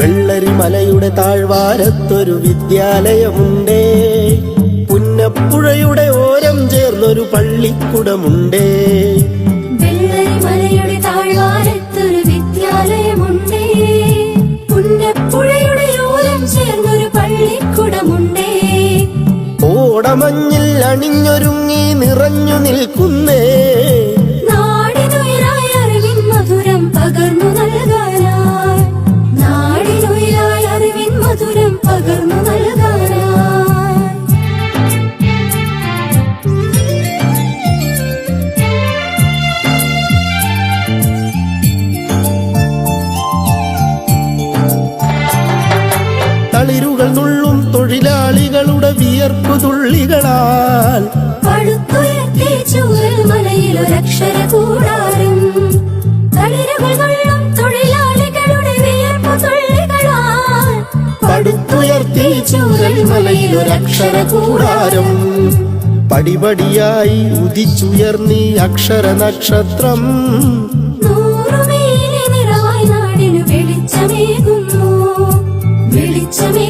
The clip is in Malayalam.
വെള്ളരി മലയുടെ താഴ്വാരത്തൊരു വിദ്യാലയമുണ്ടേ. പുന്നപ്പുഴയുടെ ഓരം ചേർന്നൊരു പള്ളിക്കുടമുണ്ടേ. ഓടമഞ്ഞിൽ അണിഞ്ഞൊരുങ്ങി വിയർപ്പു തുള്ളികളാൽ പടുത്തുയർത്തി ചൂരൽ മലയിലൊരക്ഷര കൂടാരം. തളിരുകൾ കൊള്ളും തൊഴിലാളികളുടെ വിയർപ്പു തുള്ളികളാൽ പടുത്തുയർത്തി ചൂരൽ മലയിലൊരക്ഷര കൂടാരം. പടിപടിയായി ഉദിച്ചുയർന്നീ അക്ഷര നക്ഷത്രം. വെളിച്ചമേകുന്നു. വെളിച്ചമേകുന്നു